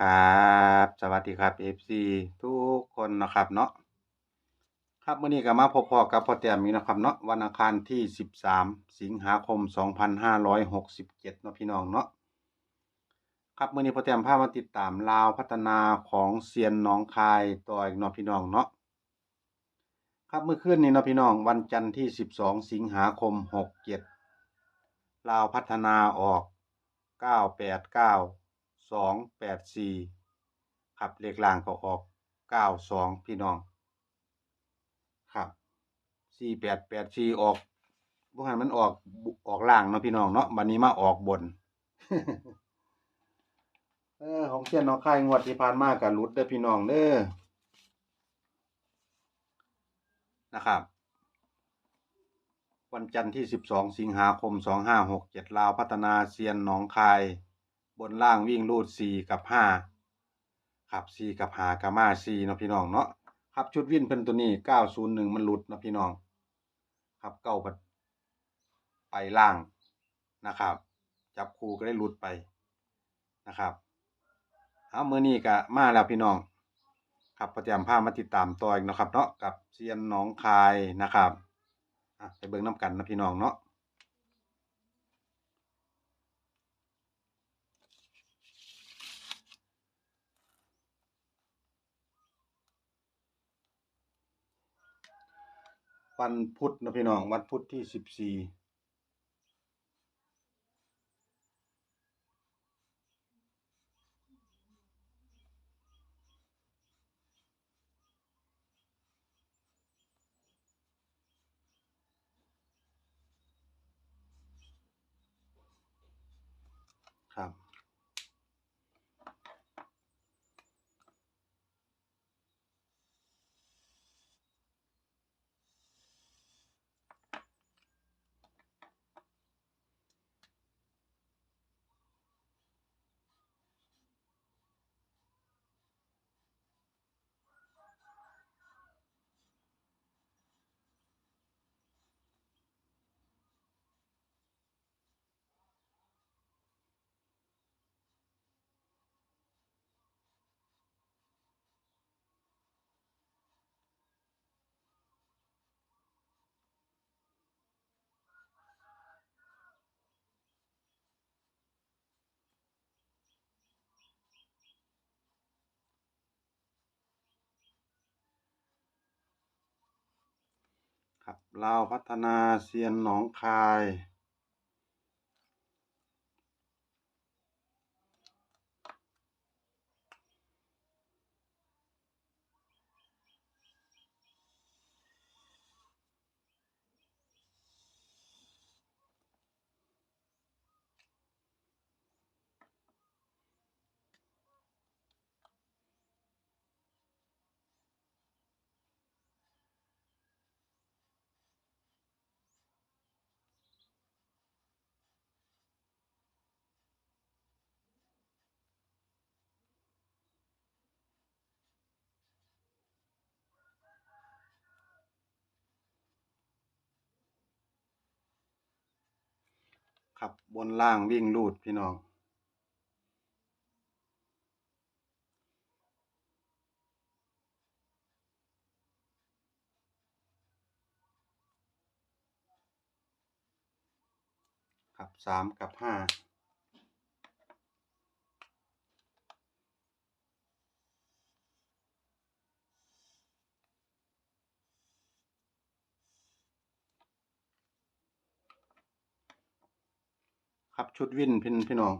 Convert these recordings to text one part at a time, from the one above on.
ครับสวัสดีครับ FC ทุกคนนะครับเนาะครับมื้อนี้ก็มาพบพอกับพ่อแต้มอีกนะครับเนาะวันอังคารที่ 13 สิงหาคม 2567เนาะพี่น้องเนาะครับมื้อนี้พ่อแต้มพามาติดตามลาวพัฒนาของเซียนหนองคายต่ออีกเนาะพี่น้องเนาะครับเมื่อคืนนี้เนาะพี่น้องวันจันทร์ที่ 12 สิงหาคม 67ลาวพัฒนาออก 989 สองแปดสี่ครับเลขล่างก็ออกเก้าสองพี่น้อง ครับสี่แปดแปดสี่ออกพวกนั้นมันออกออกล่างเนาะพี่น้องเนาะบันนี้มาออกบนเออของเชียนน้องค่ายงวดที่ผ่านมากับรุดเด้อพี่น้องเด้อนะครับ วันจันทร์ที่สิบสองสิงหาคมสองห้าหกเจ็ดลาวพัฒนาเซียนหนองคาย บนล่างวิ่งรูดสี่กับห้าครับสี่กับหากามาสี่เนาะพี่น้องเนาะครับชุดวิ่นเพิ่นตัวนี้เก้าศูนย์หนึ่งมันหลุดเนาะพี่น้อง ครับเก้าไปล่างนะครับ จับคู่ก็ได้หลุดไปนะครับเอาเมื่อนี้ก็มาแล้วพี่น้องครับประจำพาพมาติดตามต่ออีกนะครับเนาะกับเซียนหนองคายนะครับอะไปเบิ่งน้ำกันนะพี่น้องเนาะ วันพุธนะพี่น้องวันพุธที่สิบสี่ ครับลาวพัฒนาเซียนหนองคาย ครับ บนล่างวิ่งลูดพี่น้อง ครับสามกับห้า ชุดวินพี่นพี่น้อง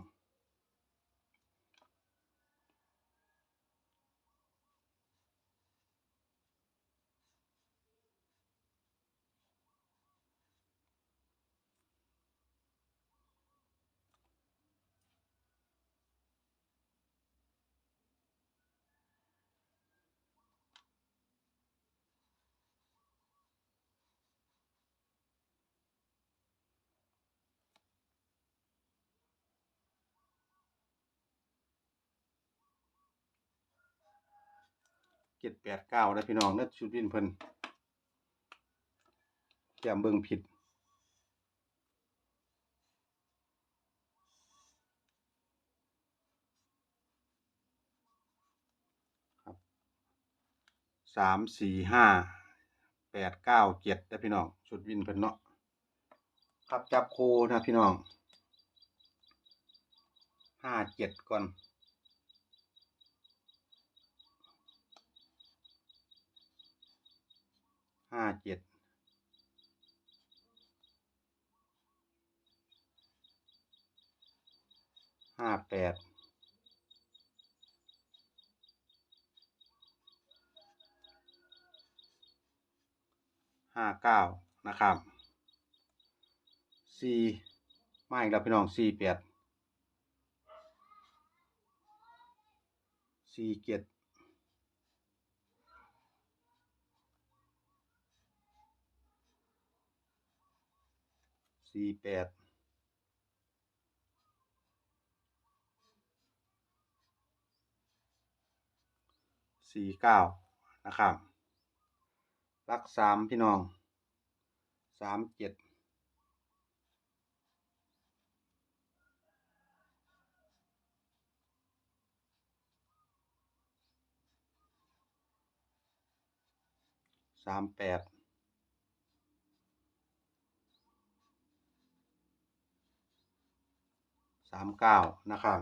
จ็ดแปดเก้าได้พี่น้องนั่ชุดวินเพิ่นแจมเบิ่งผิดสามสี่ห้าแปดเก้าเจ็ดนะพี่น้องชุดวินเพิ่นเนาะครับจับโคนะพี่น้องห้าเจ็ดก่อน ห้าเจ็ดห้าแปดห้าเก้านะครับสี่มาอีกแล้วพี่น้องสี่แปดสี่เจ็ด สี่แปดสี่เก้านะครับรักสามพี่น้องสามเจ็ดสามแปด สามเก้านะครับ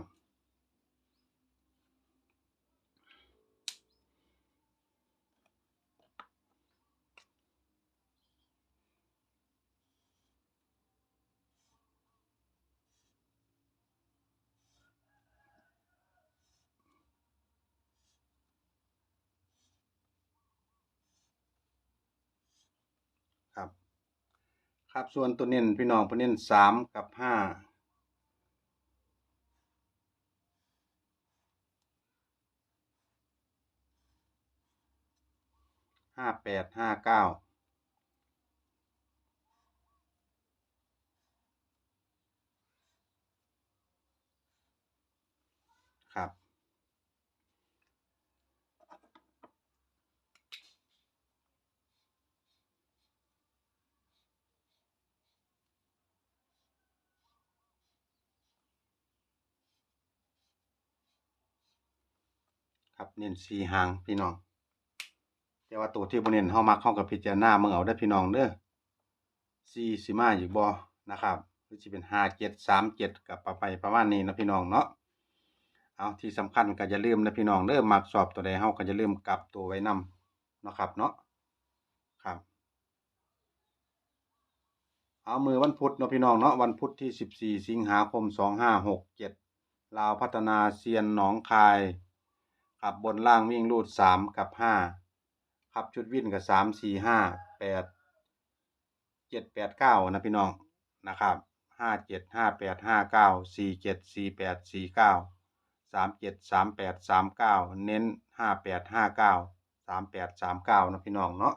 ครับ ครับส่วนตัวเน้นพี่น้องตัวเน้นสามกับห้า ห้าแปดห้าเก้าครับ ครับเน้นสีหางพี่น้อง แต่ว่าตัวที่บนเน้นเฮามักเฮากับพิจารณาเมืองเอาได้พี่น้องเด้อซีซีมาอยู่บ่นะครับหรือจะเป็นห้าเจ็ดสามเจ็ดกับไปประมาณนี้นะพี่น้องเนาะเอาที่สำคัญก็จะลืมนะพี่น้องเด้อมักสอบตัวใดเฮาก็จะลืมกลับตัวไว้นำนะครับเนาะครับเอามือวันพุธนะพี่น้องเนาะวันพุธที่สิบสี่สิงหาคมสองห้าหกเจ็ดลาวพัฒนาเซียนหนองคาย ขับบนล่างวิ่งรูดสามกับห้า ครับชุดวิ่นกับสามสี่ห้าแปดเจ็ดแปดเก้านะพี่น้องนะครับห้าเจ็ดห้าแปดห้าเก้าสี่เจ็ดสี่แปดสี่เก้าสามเจ็ดสามแปดสามเก้าเน้นห้าแปดห้าเก้าสามแปดสามเก้านะพี่น้องเนาะ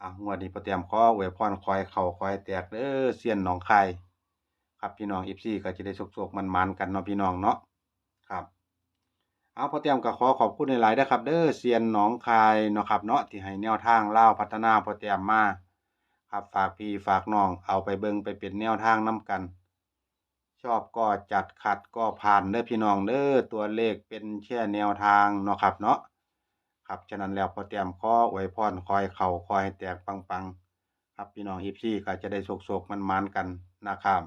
อะงวดนี้ประเตรียมข้อเวพรคอยเข่าคอยแตกเด้อเสียนหนองคายครับพี่น้องอีฟซี่ก็จะได้โชกๆมันๆกันเนาะพี่น้องเนาะครับ เอาพอเตรียมก็ขอขอบคุณหลายๆนะครับ เด้อเซียนหนองคายเนาะครับเนาะที่ให้แนวทางเล่าพัฒนาพอเตรียมมาครับฝากพี่ฝากน้องเอาไปเบิงไปเป็นแนวทางนํกัน ชอบก็จัดขัดก็ผ่านเด้อพี่น้องเด้อตัวเลขเป็นแค่แนวทางเนาะครับเนาะครับฉะนั้นแล้วพอเตรียมข้ออวยพรคอยเข่าคอยให้แตกปังๆ ครับพี่น้องอีพี่ก็จะได้โศกๆมันๆกันนะครับ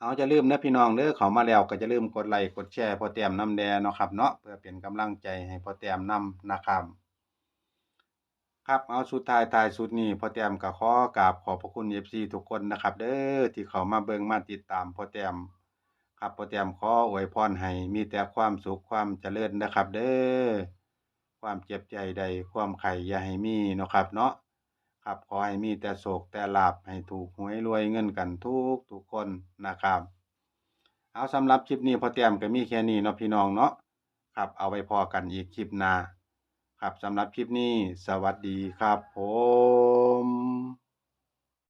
เอาจะลืมนะพี่น้องเด้อเขามาแล้วก็จะลืมกดไลค์กดแชร์พอเตรียมน้ำแดงเนาะครับเนาะเพื่อเป็นกำลังใจให้พอเตรียมน้ำนะครับครับเอาสุดท้ายท้ายสุดนี้พอเตรียมก็ขอกราบขอบพระคุณ FC ทุกคนนะครับ เด้อที่เขามาเบิ่งมาติดตามพอเตรียมครับพอเตรียมขออวยพรให้มีแต่ความสุขความเจริญนะครับ เด้อความเจ็บใจใดความไข่อย่าให้มีเนาะครับเนาะ ครับขอให้มีแต่โศกแต่ลาบให้ถูกหวยรวยเงินกันทุกทุกคนนะครับ เอาสำหรับคลิปนี้พอเตรียมก็มีแค่นี้เนาะพี่น้องเนาะครับเอาไปพอกันอีกคลิปหน้าครับสำหรับคลิปนี้สวัสดีครับผม